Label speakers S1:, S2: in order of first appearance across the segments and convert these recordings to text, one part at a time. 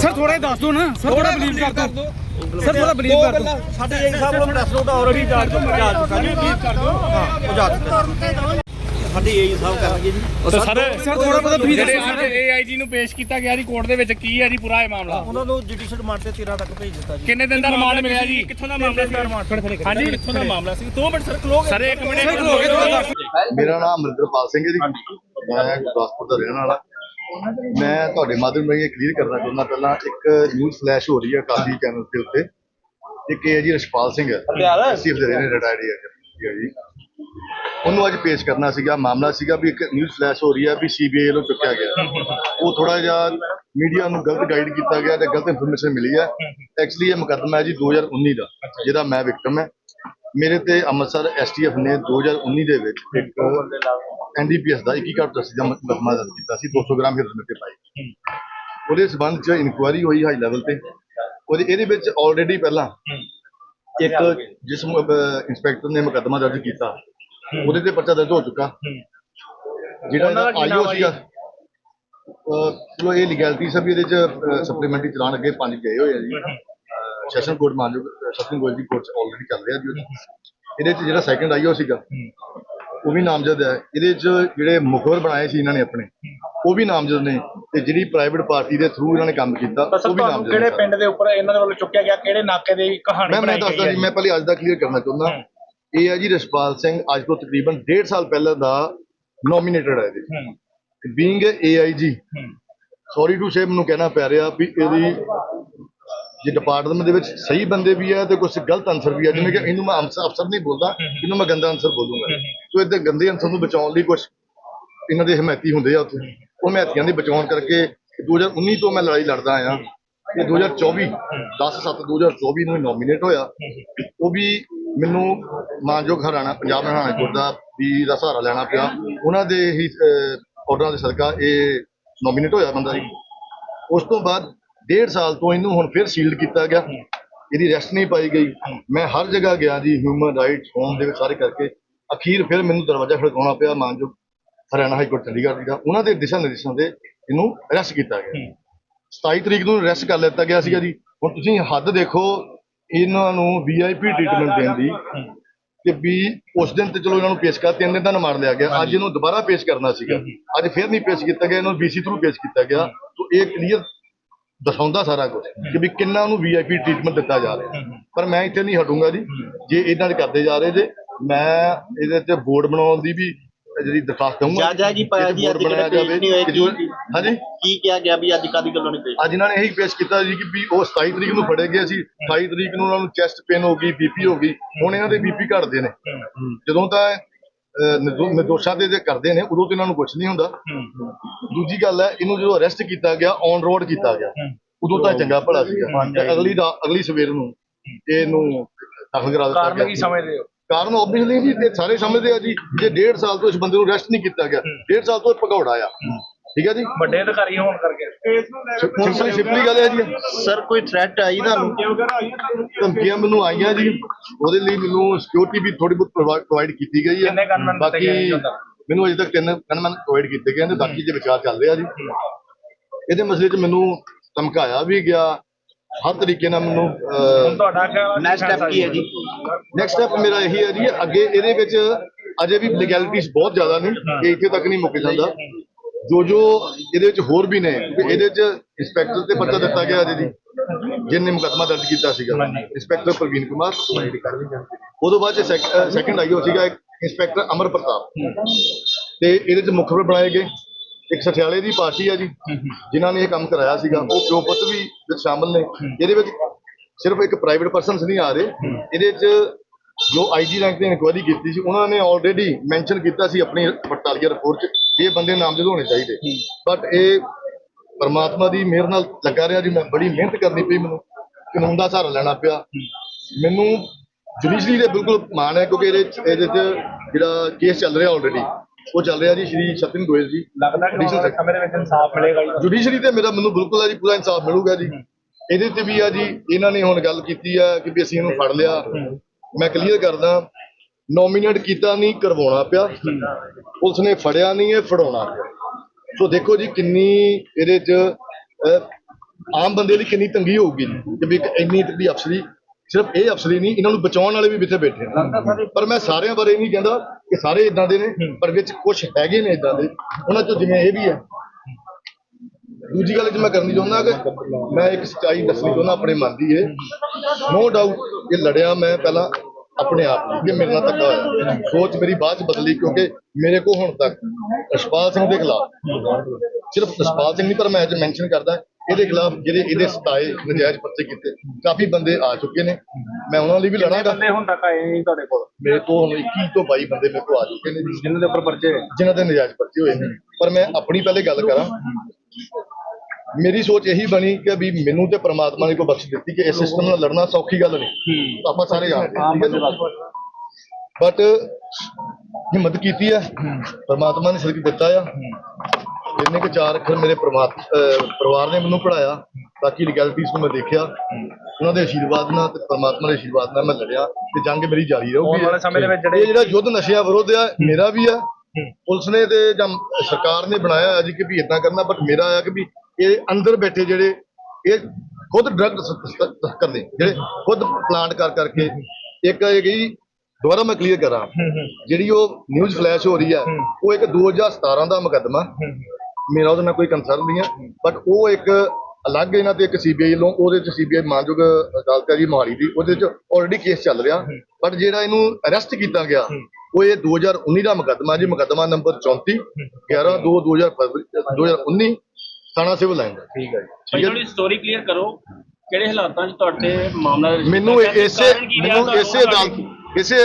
S1: Sir ਥੋੜਾ ਦੱਸ ਦਿਓ ਨਾ। ਸਰ ਥੋੜਾ ਬਲੀਵ ਕਰ ਦਿਓ। ਸਰ ਥੋੜਾ ਬਲੀਵ ਕਰ ਦਿਓ।
S2: ਸਾਡੇ ਏਜ ਸਾਹਿਬ ਨੂੰ ਪ੍ਰੈਸ ਨੋਟ ਆਲਰੇਡੀ ਜਾ ਜਾ ਚੁੱਕਾ ਜੀ ਕਰ ਦਿਓ। ਹਾਂ ਉਹ ਜਾ ਚੁੱਕਾ ਸਾਡੇ ਏਜ ਸਾਹਿਬ ਕਰਨਗੇ ਜੀ।
S3: ਤੇ ਸਰ
S1: ਸਰ ਥੋੜਾ ਬਹੁਤਾ ਤੁਸੀਂ
S3: ਜਿਹੜੇ ਅੱਜ ਏਆਈਜੀ ਨੂੰ ਪੇਸ਼ ਕੀਤਾ ਗਿਆ ਜੀ ਕੋਰਟ ਦੇ ਵਿੱਚ ਕੀ ਹੈ ਜੀ ਪੂਰਾ ਇਹ ਮਾਮਲਾ?
S2: ਉਹਨਾਂ ਨੂੰ ਜੁਡੀਸ਼ੀਅਲ ਰਿਮਾਂਡ ਤੇ 13 ਤੱਕ ਭੇਜ ਦਿੱਤਾ ਜੀ।
S3: ਕਿੰਨੇ ਦਿਨ ਦਾ ਰਿਮਾਂਡ ਮਿਲਿਆ ਜੀ?
S4: ਕਿੱਥੋਂ ਦਾ ਮਾਮਲਾ ਸੀ?
S3: ਹਾਂਜੀ
S4: ਕਿੱਥੋਂ ਦਾ ਮਾਮਲਾ ਸੀ? 2 ਮਿੰਟ ਸਰ ਖਲੋ
S3: ਸਰ ਇੱਕ ਮਿੰਟ
S5: ਮੇਰਾ ਨਾਮ ਅਮਰਿੰਦਰਪਾਲ ਸਿੰਘ ਹੈ ਜੀ। ਮੈਂ ਗੁਰਦਾਸਪੁਰ ਦਾ ਰਹਿਣ ਵਾਲਾ। ਮੈਂ ਤੁਹਾਡੇ ਮਾਧਿਅਮ ਰਾਹੀਂ ਇਹ ਕਲੀਅਰ ਕਰਨਾ ਚਾਹੁੰਦਾ ਪਹਿਲਾਂ ਇੱਕ ਨਿਊਜ਼ ਫਲੈਸ਼ ਹੋ ਰਹੀ ਹੈ ਕਾਫੀ ਚੈਨਲ ਦੇ ਉੱਤੇ। ਇੱਕ ਇਹ ਹੈ ਜੀ ਰਸ਼ਪਾਲ ਸਿੰਘ ਹੈ। ਸੀਐਫ ਦੇ ਨੇ ਰਿਟਾਇਰਡ ਹੈ ਜੀ। ਉਹਨੂੰ ਅੱਜ ਪੇਸ਼ ਕਰਨਾ ਸੀਗਾ ਮਾਮਲਾ ਸੀਗਾ ਵੀ ਇੱਕ ਨਿਊਜ਼ ਫਲੈਸ਼ ਹੋ ਰਹੀ ਹੈ ਵੀ ਸੀਬੀਆਈ ਵੱਲੋਂ ਚੁੱਕਿਆ ਗਿਆ। ਉਹ ਥੋੜਾ ਜਿਹਾ ਮੀਡੀਆ ਨੂੰ ਗਲਤ ਗਾਈਡ ਕੀਤਾ ਗਿਆ ਤੇ ਗਲਤ ਇਨਫੋਰਮੇਸ਼ਨ ਮਿਲੀ ਹੈ। ਐਕਚੁਅਲੀ ਇਹ ਮੁਕੱਦਮਾ ਹੈ ਜੀ 2019 ਦਾ ਜਿਹਦਾ ਮੈਂ ਵਿਕਟਮ ਹੈ। ਮੇਰੇ ਤੇ ਅੰਮ੍ਰਿਤਸਰ ਐਸਟੀਐਫ ਨੇ 2019 ਦੇ ਵਿੱਚ ਇੱਕ ਐਨਡੀਪੀਐਸ ਦਾ 21 ਕਾਰਡ ਦਾ ਮੁਕੱਦਮਾ ਦਰਜ ਕੀਤਾ ਸੀ 200 ਗ੍ਰਾਮ ਹੀਰੋਇਨ ਤੇ ਪਾਈ। ਉਹਦੇ ਸਬੰਧ ਚ ਇਨਕੁਆਇਰੀ ਹੋਈ ਹਾਈ ਲੈਵਲ ਤੇ। ਉਹਦੇ ਇਹਦੇ ਵਿੱਚ ਆਲਰੇਡੀ ਪਹਿਲਾਂ ਇੱਕ ਜਿਸ ਇੰਸਪੈਕਟਰ ਨੇ ਮੁਕੱਦਮਾ ਦਰਜ ਕੀਤਾ। ਉਹਦੇ ਤੇ ਪਰਚਾ ਦਰਜ ਹੋ ਚੁੱਕਾ। ਜਿਹੜਾ ਆਈਓ ਸੀਗਾ। ਚਲੋ ਇਹ ਲੀਗੈਲਿਟੀ ਸਭ ਇਹਦੇ ਚ ਸਪਲੀਮੈਂਟਰੀ ਚਲਾਨ ਅੱਗੇ ਪੰਜ ਗਏ ਹੋਏ ਆ ਜੀ। ਸੈਸ਼ਨ ਕੋਰਟ ਮਾਨਯੋਗ ਸਪਰੀਮ ਕੋਰਟ ਦੀ ਕੋਰਟ ਆਲਰੇਡੀ ਚੱਲ ਰਿਹਾ ਜੀ। ਇਹਦੇ ਚ ਜਿਹੜਾ ਸੈਕੰਡ ਆਈਓ ਸੀਗਾ। ਉਹ ਵੀ ਨਾਮਜ਼ਦ ਹੈ। ਇਹਦੇ ਚ ਜਿਹੜੇ ਮੁਖਬਰ ਬਣਾਏ ਸੀ ਇਹਨਾਂ ਨੇ ਆਪਣੇ ਉਹ ਵੀ ਨਾਮਜ਼ਦ ਨੇ ਤੇ ਜਿਹੜੀ ਪ੍ਰਾਈਵੇਟ ਪਾਰਟੀ ਦੇ ਥਰੂ ਇਹਨਾਂ ਨੇ ਕੰਮ ਕੀਤਾ ਉਹ ਵੀ ਨਾਮਜ਼ਦ
S4: ਕਿਹੜੇ ਪਿੰਡ ਦੇ ਉੱਪਰ ਇਹਨਾਂ ਦੇ ਵੱਲੋਂ ਚੁੱਕਿਆ ਗਿਆ ਕਿਹੜੇ ਨਾਕੇ ਦੀ ਕਹਾਣੀ
S5: ਮੈਂ ਦੱਸਦਾ ਜੀ ਮੈਂ ਪਹਿਲੇ ਅੱਜ ਦਾ ਕਲੀਅਰ ਕਰਨਾ ਚਾਹੁੰਦਾ। ਇਹ ਹੈ ਜੀ ਰਸ਼ਪਾਲ ਸਿੰਘ ਅੱਜ ਤੋਂ ਤਕਰੀਬਨ 1.5 ਸਾਲ ਪਹਿਲਾਂ ਦਾ ਨੋਮੀਨੇਟਡ ਹੈ ਜੀ being AIG sorry to say ਮੈਨੂੰ ਕਹਿਣਾ ਪੈ ਰਿਹਾ ਵੀ ਇਹਦੀ ਜੇ ਡਿਪਾਰਟਮੈਂਟ ਦੇ ਵਿੱਚ ਸਹੀ ਬੰਦੇ ਵੀ ਹੈ ਤੇ ਕੁਝ ਗਲਤ ਅਨਸਰ ਵੀ ਹੈ ਜਿਵੇਂ ਕਿ ਇਹਨੂੰ ਮੈਂ ਅਫਸਰ ਅਫਸਰ ਨਹੀਂ ਬੋਲਦਾ ਇਹਨੂੰ ਮੈਂ ਗੰਦਾ ਅਨਸਰ ਬੋਲੂੰਗਾ। ਸੋ ਇਹਦੇ ਗੰਦੇ ਅਨਸਰ ਨੂੰ ਬਚਾਉਣ ਲਈ ਕੁਝ ਇਹਨਾਂ ਦੇ ਹਮਾਇਤੀ ਹੁੰਦੇ ਆ ਉੱਥੇ। ਉਹ ਹਮਾਇਤੀਆਂ ਦੇ ਬਚਾਉਣ ਕਰਕੇ 2019 ਤੋਂ ਮੈਂ ਲੜਾਈ ਲੜਦਾ ਆਇਆ। ਤੇ 2024 10 7 2024 ਨੂੰ ਨੋਮੀਨੇਟ ਹੋਇਆ। ਉਹ ਵੀ ਮੈਨੂੰ ਮਾਨਯੋਗ ਹਰਿਆਣਾ, ਪੰਜਾਬ ਹਰਿਆਣਾ ਕੋਰਟ ਦਾ ਵੀ ਦਾ ਸਹਾਰਾ ਲੈਣਾ ਪਿਆ। ਉਹਨਾਂ ਦੇ ਹੀ ਆਰਡਰਾਂ ਦੇ ਸਦਕਾ ਇਹ ਨੋਮੀਨੇਟ ਹੋਇਆ ਬੰਦਾ ਜੀ। ਉਸ ਤੋਂ ਬਾਅਦ ਡੇਢ ਸਾਲ ਤੋਂ ਇਹਨੂੰ ਹੁਣ ਫਿਰ ਸੀਲਡ ਕੀਤਾ ਗਿਆ। ਇਹਦੀ ਰੈਸਟ ਨਹੀਂ ਪਾਈ ਗਈ। ਮੈਂ ਹਰ ਜਗ੍ਹਾ ਗਿਆ ਜੀ ਹਿਊਮਨ ਰਾਈਟਸ ਹੋਮ ਦੇ ਵਿੱਚ ਸਾਰੇ ਕਰਕੇ। ਅਖੀਰ ਫਿਰ ਮੈਨੂੰ ਦਰਵਾਜ਼ਾ ਖੜਕਾਉਣਾ ਪਿਆ ਮਾਨਯੋਗ ਹਰਿਆਣਾ ਹਾਈ ਕੋਰਟ ਚੰਡੀਗੜ੍ਹ ਦਾ। ਉਹਨਾਂ ਦੇ ਦਿਸ਼ਾ ਨਿਰਦੇਸ਼ਾਂ ਦੇ ਇਹਨੂੰ ਅਰੈਸਟ ਕੀਤਾ ਗਿਆ। 27 ਤਰੀਕ ਨੂੰ ਅਰੈਸਟ ਕਰ ਲਿੱਤਾ ਗਿਆ ਸੀਗਾ ਜੀ। ਹੁਣ ਤੁਸੀਂ ਹੱਦ ਦੇਖੋ ਇਹਨਾਂ ਨੂੰ ਵੀਆਈਪੀ ਟ੍ਰੀਟਮੈਂਟ ਦੇਣ ਦੀ ਕਿ ਵੀ ਉਸ ਦਿਨ ਤੇ ਚਲੋ ਇਹਨਾਂ ਨੂੰ ਪੇਸ਼ ਕਰ ਤਿੰਨ ਦਿਨ ਦਾ ਰਿਮਾਂਡ ਲਿਆ ਗਿਆ। ਅੱਜ ਇਹਨੂੰ ਦੁਬਾਰਾ ਪੇਸ਼ ਕਰਨਾ ਸੀਗਾ। ਅੱਜ ਫਿਰ ਨਹੀਂ ਪੇਸ਼ ਕੀਤਾ ਗਿਆ ਇਹਨੂੰ ਬੀਸੀ ਥਰੂ ਪੇਸ਼ ਕੀਤਾ ਗਿਆ। ਸੋ ਇਹ ਕਲੀਅਰ ਦਰਸਾਉਂਦਾ ਸਾਰਾ ਕੁਝ ਕਿ ਵੀ ਕਿੰਨਾ ਨੂੰ ਵੀਆਈਪੀ ਟ੍ਰੀਟਮੈਂਟ ਦਿੱਤਾ ਜਾ ਰਿਹਾ। ਪਰ ਮੈਂ ਇੱਥੇ ਨਹੀਂ ਹਟੂੰਗਾ ਜੀ। ਜੇ ਇਦਾਂ ਦੇ ਕਰਦੇ ਜਾ ਰਹੇ ਜੇ ਮੈਂ ਇਹਦੇ ਤੇ ਬੋਰਡ ਬਣਾਉਣ ਦੀ ਵੀ ਜਿਹੜੀ ਦਰਖਾਸਤ ਦਊਂਗਾ
S2: ਜਾ- ਜਾ ਜੀ ਪਾਇਆ ਜੀ, ਅੱਜ ਕਿਹੜੇ ਪੇਸ਼ ਨਹੀਂ ਹੋਏ
S5: ਕਿ ਜੋ-
S2: ਕੀ-
S5: ਹਾਂਜੀ?
S2: ਕੀ ਕਿਹਾ ਗਿਆ ਵੀ ਅੱਜ ਕਾਦੀ ਗੱਲੋਂ ਨਹੀਂ ਪੇਸ਼?
S5: ਅੱਜ ਇਹਨਾਂ ਨੇ ਇਹੀ ਪੇਸ਼ ਕੀਤਾ ਜੀ ਕਿ ਵੀ ਉਹ 27 ਤਰੀਕ ਨੂੰ ਫੜੇ ਗਏ ਸੀ। 28 ਤਰੀਕ ਨੂੰ ਉਹਨਾਂ ਨੂੰ ਚੈਸਟ ਪੇਨ ਹੋ ਗਈ ਬੀਪੀ ਹੋ ਗਈ। ਹੁਣ ਇਹਨਾਂ ਦੇ ਬੀਪੀ ਘਟਦੇ ਨੇ। ਜਦੋਂ ਤਾਂ ਅਹ, ਨਿਰਦੋ- ਨਿਰਦੋਸ਼ਾਂ ਦੇ ਜੇ ਕਰਦੇ ਨੇ ਉਦੋਂ ਤੇ ਇਹਨਾਂ ਨੂੰ ਕੁਝ ਨਹੀਂ ਹੁੰਦਾ। ਦੂਜੀ ਗੱਲ ਹੈ ਇਹਨੂੰ ਜਦੋਂ ਅਰੈਸਟ ਕੀਤਾ ਗਿਆ ਔਨ ਰੋਡ ਕੀਤਾ ਗਿਆ। ਉਦੋਂ ਤਾਂ ਚੰਗਾ ਭਲਾ ਸੀਗਾ। ਤੇ ਅਗਲੀ ਦਾ ਅਗਲੀ ਸਵੇਰ ਨੂੰ ਇਹਨੂੰ ਦਾਖਲ ਕਰਾ ਦਿੱਤਾ
S4: ਕਾਰਨ
S5: ਗਿਆ
S4: ਕੀ ਸਮਝਦੇ ਹੋ?
S5: ਕਾਰਨ ਆਬਵੀਅਸਲੀ ਜੀ ਤੇ ਸਾਰੇ ਸਮਝਦੇ ਆ ਜੀ ਜੇ 1.5 ਸਾਲ ਤੋਂ ਇਸ ਬੰਦੇ ਨੂੰ ਅਰੈਸਟ ਨਹੀਂ ਕੀਤਾ ਗਿਆ 1.5 ਸਾਲ ਤੋਂ ਇਹ ਭਗੌੜਾ ਆ। ਠੀਕ ਹੈ ਜੀ?
S4: ਵੱਡੇ ਅਧਿਕਾਰੀ ਹੋਣ ਕਰਕੇ।
S5: ਸਿੰਪਲੀ ਸਿੰਪਲੀ ਗੱਲ ਹੈ ਜੀ।
S2: ਸਰ ਕੋਈ ਥ੍ਰੈਟ ਆਈ ਤੁਹਾਨੂੰ?
S5: ਧਮਕੀਆਂ ਮੈਨੂੰ ਆਈਆਂ ਜੀ। ਉਹਦੇ ਲਈ ਮੈਨੂੰ ਸਿਕਿਉਰਿਟੀ ਵੀ ਥੋੜੀ ਬਹੁਤ ਪ੍ਰੋਵਾਈਡ ਕੀਤੀ ਗਈ ਹੈ। ਬਾਕੀ? ਮੈਨੂੰ ਅਜੇ ਤੱਕ ਤਿੰਨ ਗਨਮੈਨ ਪ੍ਰੋਵਾਈਡ ਕੀਤੇ ਗਏ ਨੇ ਬਾਕੀ ਦੇ ਵਿਚਾਰ ਚੱਲ ਰਿਹਾ ਜੀ। ਇਹਦੇ ਮਸਲੇ 'ਚ ਮੈਨੂੰ ਧਮਕਾਇਆ ਵੀ ਗਿਆ। ਹਰ ਤਰੀਕੇ ਨਾਲ ਮੈਨੂੰ
S4: ਤੁਹਾਡਾ
S2: ਨੈਕਸਟ ਸਟੈਪ ਕੀ ਹੈ ਜੀ?
S5: ਨੈਕਸਟ ਸਟੈਪ ਮੇਰਾ ਇਹੀ ਹੈ ਜੀ ਅੱਗੇ ਇਹਦੇ ਵਿੱਚ ਅਜੇ ਵੀ ਲੀਗੈਲਿਟੀਜ਼ ਬਹੁਤ ਜ਼ਿਆਦਾ ਨੇ ਇਹ ਇੱਥੇ ਤੱਕ ਨਹੀਂ ਮੁੱਕ ਜਾਂਦਾ। ਜੋ ਜੋ ਇਹਦੇ ਵਿੱਚ ਹੋਰ ਵੀ ਨੇ ਕਿ ਇਹਦੇ ਵਿੱਚ ਇੰਸਪੈਕਟਰ ਤੇ ਪਰਚਾ ਦਿੱਤਾ ਗਿਆ ਅਜੇ ਜੀ ਜਿਹਨੇ ਮੁਕੱਦਮਾ ਦਰਜ ਕੀਤਾ ਸੀਗਾ। ਇੰਸਪੈਕਟਰ ਪ੍ਰਵੀਨ ਕੁਮਾਰ ਉਦੋਂ ਬਾਅਦ ਸੈਕੰਡ ਆਈਓ ਸੀਗਾ ਇੱਕ ਇੰਸਪੈਕਟਰ ਅਮਰ ਪ੍ਰਤਾਪ। ਤੇ ਇਹਦੇ ਚ ਮੁਖਬਰ ਬਣਾਏ ਗਏ। ਇੱਕ ਸਠਿਆਲੇ ਦੀ ਪਾਰਟੀ ਆ ਜੀ ਜਿਨ੍ਹਾਂ ਨੇ ਇਹ ਕੰਮ ਕਰਾਇਆ ਸੀਗਾ ਉਹ ਪਿਓ ਪੁੱਤ ਵੀ ਵਿੱਚ ਸ਼ਾਮਲ ਨੇ। ਇਹਦੇ ਵਿੱਚ ਸਿਰਫ ਇੱਕ ਪ੍ਰਾਈਵੇਟ ਪਰਸਨਸ ਨਹੀਂ ਆ ਰਹੇ। ਇਹਦੇ ਚ ਜੋ ਆਈਜੀ ਰੈਂਕ ਤੇ ਇਨਕੁਆਇਰੀ ਕੀਤੀ ਸੀ ਉਹਨਾਂ ਨੇ ਆਲਰੇਡੀ ਮੈਂਸ਼ਨ ਕੀਤਾ ਸੀ ਆਪਣੀ ਪੜਤਾਲੀਆ ਰਿਪੋਰਟ 'ਚ ਇਹ ਬੰਦੇ ਨਾਮਜ਼ਦ ਹੋਣੇ ਚਾਹੀਦੇ। ਬਟ ਇਹ ਪਰਮਾਤਮਾ ਦੀ ਮਿਹਰ ਨਾਲ ਲੱਗਾ ਰਿਹਾ ਜੀ। ਮੈਂ ਬੜੀ ਮਿਹਨਤ ਕਰਨੀ ਪਈ ਮੈਨੂੰ। ਕਾਨੂੰਨ ਦਾ ਸਹਾਰਾ ਲੈਣਾ ਪਿਆ। ਮੈਨੂੰ ਜੁਡੀਸ਼ਰੀ ਦੇ ਬਿਲਕੁਲ ਮਾਣ ਹੈ ਕਿਉਂਕਿ ਇਹਦੇ ਇਹਦੇ 'ਚ ਜਿਹੜਾ ਕੇਸ ਚੱਲ ਰਿਹਾ ਆਲਰੇਡੀ ਉਹ ਚੱਲ ਰਿਹਾ ਜੀ ਸ਼੍ਰੀ ਸਤਿਨ ਗੋਇਲ ਜੀ।
S4: ਲੱਗਦਾ ਕਿ ਆਉਣ ਵਾਲੇ ਸਮੇਂ ਦੇ ਵਿੱਚ ਇਨਸਾਫ ਮਿਲੇਗਾ ਜੀ।
S5: ਜੁਡੀਸ਼ਰੀ ਤੇ ਮੇਰਾ ਮੈਨੂੰ ਬਿਲਕੁਲ ਹੈ ਜੀ ਪੂਰਾ ਇਨਸਾਫ ਮਿਲੂਗਾ ਜੀ। ਇਹਦੇ ਤੇ ਵੀ ਆ ਜੀ ਇਹਨਾਂ ਨੇ ਹੁਣ ਗੱਲ ਕੀਤੀ ਆ ਕਿ ਵੀ ਅਸੀਂ ਇਹਨੂੰ ਫੜ ਲਿਆ। ਮੈਂ ਕਲੀਅਰ ਕਰਦਾ ਨੋਮੀਨੇਟ ਕੀਤਾ ਨਹੀਂ ਕਰਵਾਉਣਾ ਪਿਆ। ਪੁਲਿਸ ਨੇ ਫੜਿਆ ਨਹੀਂ ਇਹ ਫੜਾਉਣਾ ਪਿਆ। ਸੋ ਦੇਖੋ ਜੀ ਕਿੰਨੀ ਇਹਦੇ ਚ ਆਮ ਬੰਦੇ ਲਈ ਕਿੰਨੀ ਤੰਗੀ ਹੋਊਗੀ ਜੀ ਕਿ ਵੀ ਇੱਕ ਇੰਨੀ ਤਕੜੀ ਅਫਸਰੀ ਸਿਰਫ ਇਹ ਅਫਸਰੀ ਨਹੀਂ ਇਹਨਾਂ ਨੂੰ ਬਚਾਉਣ ਵਾਲੇ ਵੀ ਇੱਥੇ ਬੈਠੇ ਨੇ। ਪਰ ਮੈਂ ਸਾਰਿਆਂ ਬਾਰੇ ਨਹੀਂ ਕਹਿੰਦਾ ਕਿ ਸਾਰੇ ਇਦਾਂ ਦੇ ਨੇ ਪਰ ਵਿੱਚ ਕੁਝ ਹੈਗੇ ਨੇ ਇਦਾਂ ਦੇ। ਉਹਨਾਂ ਚੋਂ ਜਿਵੇਂ ਇਹ ਵੀ ਹੈ। ਦੂਜੀ ਗੱਲ ਜੇ ਮੈਂ ਕਰਨੀ ਚਾਹੁੰਦਾ ਕਿ ਮੈਂ ਇੱਕ ਸੱਚਾਈ ਦੱਸਣੀ ਚਾਹੁੰਦਾ ਆਪਣੇ ਮਨ ਦੀ ਇਹ। ਨੋ ਡਾਊਟ ਇਹ ਲੜਿਆ ਮੈਂ ਪਹਿਲਾਂ ਆਪਣੇ ਆਪ ਲਈ ਕਿ ਮੇਰੇ ਨਾਲ ਧੱਕਾ ਹੋਇਆ। ਸੋਚ ਮੇਰੀ ਬਾਅਦ ਚ ਬਦਲੀ ਕਿਉਂਕਿ ਮੇਰੇ ਕੋਲ ਹੁਣ ਤੱਕ ਰਸ਼ਪਾਲ ਸਿੰਘ ਦੇ ਖਿਲਾਫ। ਸਿਰਫ ਰਸ਼ਪਾਲ ਸਿੰਘ ਨਹੀਂ ਪਰ ਮੈਂ ਅੱਜ ਮੈਂਸ਼ਨ ਕਰਦਾ ਇਹਦੇ ਖਿਲਾਫ ਜਿਹੜੇ ਇਹਦੇ ਸਤਾਏ ਨਜਾਇਜ਼ ਪਰਚੇ ਕੀਤੇ ਕਾਫੀ ਬੰਦੇ ਆ ਚੁੱਕੇ ਨੇ। ਮੈਂ ਉਹਨਾਂ ਲਈ ਵੀ ਲੜਾਂਗਾ।
S4: ਬੰਦੇ ਹੁਣ ਤੱਕ ਆਏ ਨਹੀਂ ਤੁਹਾਡੇ ਕੋਲ?
S5: ਮੇਰੇ ਤੋਂ ਹੁਣ 21 ਤੋਂ 22 ਬੰਦੇ ਮੇਰੇ ਕੋਲ ਆ ਚੁੱਕੇ ਨੇ।
S4: ਜਿਨ੍ਹਾਂ ਦੇ ਉੱਪਰ ਪਰਚੇ।
S5: ਜਿਨ੍ਹਾਂ ਦੇ ਨਜਾਇਜ਼ ਪਰਚੇ ਹੋਏ ਨੇ। ਪਰ ਮੈਂ ਆਪਣੀ ਪਹਿਲੇ ਗੱਲ ਕਰਾਂ। ਮੇਰੀ ਸੋਚ ਇਹੀ ਬਣੀ ਕਿ ਵੀ ਮੈਨੂੰ ਤੇ ਪ੍ਰਮਾਤਮਾ ਨੇ ਕੋਈ ਬਖਸ਼ ਦਿੱਤੀ ਕਿ ਇਸ ਸਿਸਟਮ ਨਾਲ ਲੜਨਾ ਸੌਖੀ ਗੱਲ ਨਹੀਂ। ਆਪਾਂ ਸਾਰੇ ਜਾਣਦੇ ਹਾਂ, ਬਟ ਹਿੰਮਤ ਕੀਤੀ ਹੈ। ਪ੍ਰਮਾਤਮਾ ਨੇ ਸਿਰ ਦਿੱਤਾ ਆ। ਜਿੰਨੇ ਕਿ ਚਾਰ ਅੱਖਰ ਮੇਰੇ ਅਹ ਪਰਿਵਾਰ ਨੇ ਮੈਨੂੰ ਪੜਾਇਆ ਬਾਕੀ ਲੀਗੈਲਿਟੀਜ਼ ਨੂੰ ਮੈਂ ਦੇਖਿਆ। ਉਹਨਾਂ ਦੇ ਆਸ਼ੀਰਵਾਦ ਨਾਲ ਤੇ ਪ੍ਰਮਾਤਮਾ ਦੇ ਆਸ਼ੀਰਵਾਦ ਨਾਲ ਮੈਂ ਲੜਿਆ ਤੇ ਜੰਗ ਮੇਰੀ ਜਾਰੀ ਰਹੂਗੀ।
S4: ਆਉਣ ਵਾਲੇ ਸਮੇਂ ਦੇ ਵਿੱਚ ਜਿਹੜੇ-
S5: ਇਹ ਜਿਹੜਾ ਯੁੱਧ ਨਸ਼ਿਆਂ ਵਿਰੁੱਧ ਆ ਮੇਰਾ ਵੀ ਆ। ਪੁਲਿਸ ਨੇ ਤੇ ਜਾਂ ਸਰਕਾਰ ਨੇ ਬਣਾਇਆ ਹੈ ਜੀ ਕਿ ਵੀ ਇਦਾਂ ਕਰਨਾ ਬਟ ਮੇਰਾ ਆ ਕਿ ਵੀ ਇਹ ਅੰਦਰ ਬੈਠੇ ਜਿਹੜੇ ਇਹ ਖੁਦ ਡਰਗ ਕਰਦੇ ਜਿਹੜੇ ਖੁਦ ਪਲਾਂਟ ਕਰ ਕਰਕੇ ਇੱਕ ਹੈਗੀ ਦੁਬਾਰਾ ਮੈਂ ਕਲੀਅਰ ਕਰਾਂ। ਜਿਹੜੀ ਉਹ ਨਿਊਜ਼ ਫਲੈਸ਼ ਹੋ ਰਹੀ ਹੈ। ਉਹ ਇੱਕ 2017 ਦਾ ਮੁਕੱਦਮਾ। ਮੇਰਾ ਉਹਦੇ ਨਾਲ ਕੋਈ ਕੰਸਰਨ ਨਹੀਂ ਹੈ ਬਟ ਉਹ ਇੱਕ ਅਲੱਗ ਇਹਨਾਂ ਤੇ ਇੱਕ ਸੀਬੀਆਈ ਵੱਲੋਂ ਉਹਦੇ ਚ ਸੀਬੀਆਈ ਮਾਨਯੋਗ ਅਦਾਲਤ ਹੈ ਜੀ ਮੋਹਾਲੀ ਦੀ ਉਹਦੇ ਚ ਆਲਰੇਡੀ ਕੇਸ ਚੱਲ ਰਿਹਾ। ਬਟ ਜਿਹੜਾ ਇਹਨੂੰ ਅਰੈਸਟ ਕੀਤਾ ਗਿਆ ਉਹ ਇਹ 2019 ਦਾ ਮੁਕੱਦਮਾ ਜੀ ਮੁਕੱਦਮਾ ਨੰਬਰ 34 11 2 2019 ਥਾਣਾ ਸਿਵਲ ਲਾਈਨ ਦਾ
S4: ਠੀਕ ਹੈ ਜੀ।
S6: ਥੋੜੀ ਸਟੋਰੀ ਕਲੀਅਰ ਕਰੋ ਕਿਹੜੇ ਹਾਲਾਤਾਂ 'ਚ ਤੁਹਾਡੇ ਮਾਮਲਾ
S5: ਮੈਨੂੰ? ਇਸੇ ਮੈਨੂੰ ਇਸੇ ਅਦਾਲਤ ਇਸੇ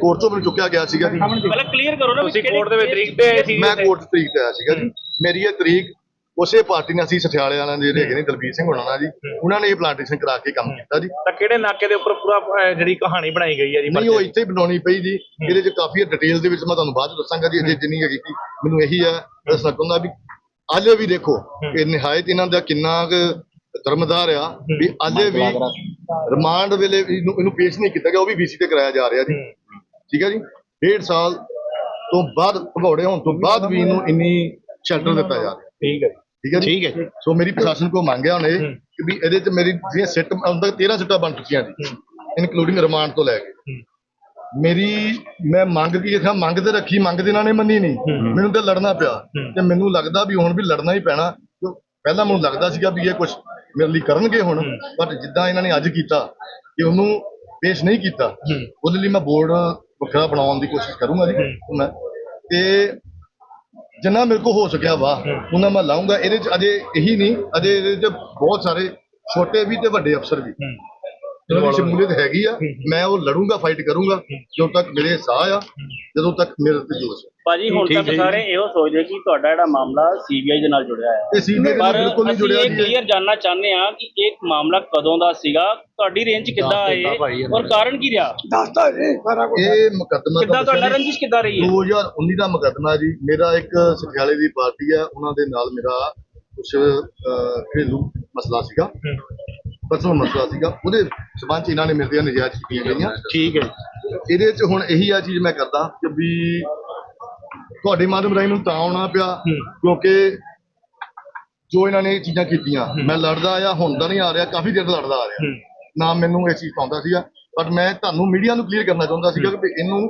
S5: ਕੋਰਟ ਤੋਂ ਮੈਨੂੰ ਚੁੱਕਿਆ ਗਿਆ ਸੀਗਾ ਜੀ।
S6: ਪਹਿਲਾਂ ਕਲੀਅਰ ਕਰੋ ਨਾ
S4: ਤੁਸੀਂ
S6: ਕਿਹੜੇ
S4: ਕੋਰਟ ਦੇ ਵਿੱਚ ਤਰੀਕ ਤੇ ਆਏ ਸੀ
S5: ਮੈਂ ਕੋਰਟ ਤਰੀਕ ਤੇ ਆਇਆ ਸੀਗਾ ਜੀ। ਮੇਰੀ ਇਹ ਤਰੀਕ ਉਸੇ ਪਾਰਟੀ ਨਾਲ ਅਸੀਂ ਸਠਿਆਲੇ ਵਾਲਿਆਂ ਦੇ ਜਿਹੜੇ ਹੈਗੇ ਨੇ ਦਲਬੀਰ ਸਿੰਘ ਹੋਣਾ ਨਾਲ ਜੀ। ਉਹਨਾਂ ਨੇ ਇਹ ਪਲਾਂਟੇਸ਼ਨ ਕਰਾ ਕੇ ਕੰਮ ਕੀਤਾ ਜੀ।
S4: ਤਾਂ ਕਿਹੜੇ ਨਾਕੇ ਦੇ ਉੱਪਰ ਪੂਰਾ ਅਹ, ਜਿਹੜੀ ਕਹਾਣੀ ਬਣਾਈ ਗਈ ਹੈ ਜੀ?
S5: ਨਹੀਂ ਉਹ ਇੱਥੇ ਹੀ ਬਣਾਉਣੀ ਪਈ ਜੀ। ਇਹਦੇ ਚ ਕਾਫੀ ਡਿਟੇਲ ਦੇ ਵਿੱਚ ਮੈਂ ਤੁਹਾਨੂੰ ਬਾਅਦ ਚ ਦੱਸਾਂਗਾ ਜੀ ਅਜੇ ਜਿੰਨੀ ਹੈਗੀ ਕਿ ਮੈਨੂੰ ਇਹੀ ਹੈ ਦੱਸਣਾ ਚਾਹੁੰਦਾ ਵੀ ਅੱਜ ਵੀ ਦੇਖੋ ਕਿ ਨਿਹਾਇਤ ਇਹਨਾਂ ਦਾ ਕਿੰਨਾ ਕੁ ਧਰਮਦਾਰ ਆ ਵੀ ਅੱਜ ਵੀ ਰਿਮਾਂਡ ਵੇਲੇ ਵੀ ਇਹਨੂੰ ਇਹਨੂੰ ਪੇਸ਼ ਨਹੀਂ ਕੀਤਾ ਗਿਆ ਉਹ ਵੀ ਵੀਸੀ ਤੇ ਕਰਾਇਆ ਜਾ ਰਿਹਾ ਜੀ। ਠੀਕ ਹੈ ਜੀ? ਡੇਢ ਸਾਲ ਤੋਂ ਬਾਅਦ ਭਗੌੜੇ ਹੋਣ ਤੋਂ ਬਾਅਦ ਵੀ ਇਹਨੂੰ ਇੰਨੀ ਸ਼ੈਲਟਰ ਦਿੱਤਾ ਜਾ ਰਿਹਾ।
S4: ਠੀਕ ਹੈ
S5: ਠੀਕ ਹੈ ਜੀ? ਠੀਕ ਹੈ ਸੋ ਮੇਰੀ ਪ੍ਰਸ਼ਾਸਨ ਕੋ ਮੰਗਿਆ ਉਹਨੇ ਕਿ ਵੀ ਇਹਦੇ ਚ ਮੇਰੀ ਜਿਹੜੀਆਂ ਸਿੱਟ ਅੰਦਰ 13 ਸਿੱਟਾਂ ਬਣ ਚੁੱਕੀਆਂ ਜੀ ਇਨਕਲੂਡਿੰਗ ਰਿਮਾਂਡ ਤੋਂ ਲੈ ਕੇ। ਮੇਰੀ ਮੈਂ ਮੰਗ ਕੀ ਜਿੱਥੇ ਮੰਗ ਤੇ ਰੱਖੀ ਮੰਗ ਤੇ ਇਹਨਾਂ ਨੇ ਮੰਨੀ ਨਹੀਂ। ਮੈਨੂੰ ਤੇ ਲੜਨਾ ਪਿਆ। ਤੇ ਮੈਨੂੰ ਲੱਗਦਾ ਵੀ ਹੁਣ ਵੀ ਲੜਨਾ ਹੀ ਪੈਣਾ। ਪਹਿਲਾਂ ਮੈਨੂੰ ਲੱਗਦਾ ਸੀਗਾ ਵੀ ਇਹ ਕੁਝ ਮੇਰੇ ਲਈ ਕਰਨਗੇ ਹੁਣ ਬਟ ਜਿੱਦਾਂ ਇਹਨਾਂ ਨੇ ਅੱਜ ਕੀਤਾ ਕਿ ਉਹਨੂੰ ਪੇਸ਼ ਨਹੀਂ ਕੀਤਾ ਉਹਦੇ ਲਈ ਮੈਂ ਬੋਰਡ ਵੱਖਰਾ ਬਣਾਉਣ ਦੀ ਕੋਸ਼ਿਸ਼ ਕਰੂੰਗਾ ਜੀ। ਮੈਂ ਤੇ ਜਿੰਨਾ ਮੇਰੇ ਕੋ ਹੋ ਸਕਿਆ ਵਾ ਉਹਨਾਂ ਮੈਂ ਲਾਉਂਗਾ। ਇਹਦੇ ਚ ਅਜੇ ਇਹੀ ਨਹੀਂ ਅਜੇ ਇਹਦੇ ਚ ਬਹੁਤ ਸਾਰੇ ਛੋਟੇ ਵੀ ਤੇ ਵੱਡੇ ਅਫਸਰ ਵੀ। ਉਹਨਾਂ ਦੀ ਸ਼ਮੂਲੀਅਤ ਹੈਗੀ ਆ ਮੈਂ ਉਹ ਲੜੂੰਗਾ ਫਾਈਟ ਕਰੂੰਗਾ ਜਦੋਂ ਤੱਕ ਮੇਰੇ ਸਾਹ ਆ ਜਦੋਂ ਤੱਕ ਮੇਰੇ ਤੇ ਜੋਸ਼ ਆ।
S6: ਭਾਜੀ ਹੁਣ ਤੱਕ ਸਾਰੇ ਇਹੋ ਸੋਚਦੇ ਕਿ ਤੁਹਾਡਾ ਜਿਹੜਾ ਮਾਮਲਾ ਸੀਬੀਆਈ ਦੇ ਨਾਲ ਜੁੜਿਆ ਹੈ।
S5: ਇਹ ਸੀਬੀਆਈ
S6: ਪਰ
S5: ਨਾਲ ਬਿਲਕੁਲ ਨਹੀਂ
S6: ਅਸੀਂ
S5: ਜੁੜਿਆ
S6: ਇਹ
S5: ਜੀ।
S6: ਕਲੀਅਰ ਜਾਨਣਾ ਚਾਹੁੰਦੇ ਆ ਕਿ ਇਹ ਮਾਮਲਾ ਕਦੋਂ ਦਾ ਸੀਗਾ ਤੁਹਾਡੀ ਰੇਂਜ ਕਿੱਦਾਂ ਆਏ ਔਰ ਕਾਰਨ ਕੀ ਰਿਹਾ?
S5: ਇਹ ਮੁਕੱਦਮਾ
S6: ਕਿੱਦਾਂ
S5: ਤਾਂ
S6: ਤੁਹਾਡਾ ਰੰਜਿਸ਼ ਕਿੱਦਾਂ ਰਹੀ ਹੈ?
S5: 2019 ਦਾ ਮੁਕੱਦਮਾ ਜੀ। ਮੇਰਾ ਇੱਕ ਸਠਿਆਲੇ ਦੀ ਪਾਰਟੀ ਹੈ ਉਹਨਾਂ ਦੇ ਨਾਲ ਮੇਰਾ ਕੁਝ ਘਰੇਲੂ ਮਸਲਾ ਸੀਗਾ। ਪਰਸਨਲ ਮਸਲਾ ਸੀਗਾ। ਉਹਦੇ ਸਬੰਧ ਚ ਇਹਨਾਂ ਨੇ ਮੇਰੇ ਤੇ ਨਜਾਇਜ਼ ਕੀਤੀਆਂ ਗਈਆਂ।
S4: ਠੀਕ ਹੈ
S5: ਇਹਦੇ ਚ ਹੁਣ ਇਹੀ ਆ ਚੀਜ਼ ਮੈਂ ਕਰਦਾ ਕਿ ਵੀ ਤੁਹਾਡੇ ਮਾਧਿਅਮ ਰਾਹੀਂ ਨੂੰ ਤਾਂ ਆਉਣਾ ਪਿਆ ਕਿਉਂਕਿ ਜੋ ਇਹਨਾਂ ਨੇ ਇਹ ਚੀਜ਼ਾਂ ਕੀਤੀਆਂ ਮੈਂ ਲੜਦਾ ਆ ਹੁਣ ਦਾ ਨਹੀਂ ਆ ਰਿਹਾ ਕਾਫੀ ਦੇਰ ਤੋਂ ਲੜਦਾ ਆ ਰਿਹਾ। ਨਾ ਮੈਨੂੰ ਇਹ ਚੀਜ਼ ਆਉਂਦਾ ਸੀਗਾ ਬਟ ਮੈਂ ਤੁਹਾਨੂੰ ਮੀਡੀਆ ਨੂੰ ਕਲੀਅਰ ਕਰਨਾ ਚਾਹੁੰਦਾ ਸੀਗਾ ਕਿ ਇਹਨੂੰ